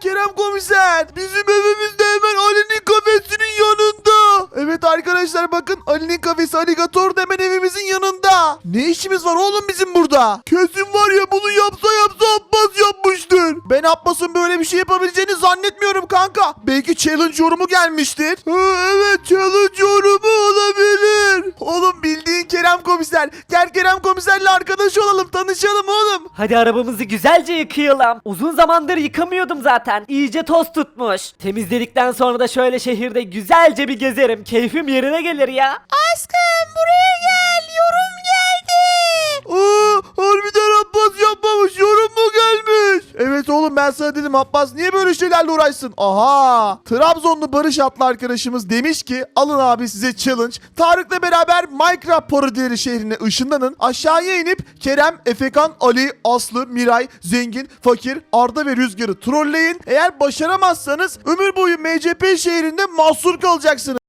Kerem komiser. Bizim evimiz de hemen Ali'nin kafesinin yanında. Evet arkadaşlar bakın Ali'nin kafesi Aligator da hemen evimizin yanında. Ne işimiz var oğlum bizim burada? Kesin var ya bunu yapsa yapsa Abbas yapmıştır. Ben Abbas'ın böyle bir şey yapabileceğini zannetmiyorum kanka. Belki challenge yorumu gelmiştir. Ha, evet challenge yorumu Kerem komiser. Gel Kerem komiserle arkadaş olalım tanışalım oğlum. Hadi arabamızı güzelce yıkayalım. Uzun zamandır yıkamıyordum zaten. İyice toz tutmuş. Temizledikten sonra da şöyle şehirde güzelce bir gezerim. Keyfim yerine gelir ya. Aşkım Evet oğlum ben sana dedim Abbas niye böyle şeylerle uğraşsın? Aha Trabzonlu Barış adlı arkadaşımız demiş ki alın abi size challenge. Tarık'la beraber Minecraft parodileri şehrine ışınlanın. Aşağıya inip Kerem, Efekan, Ali, Aslı, Miray, Zengin, Fakir, Arda ve Rüzgar'ı trolleyin. Eğer başaramazsanız ömür boyu MCP şehrinde mahsur kalacaksınız.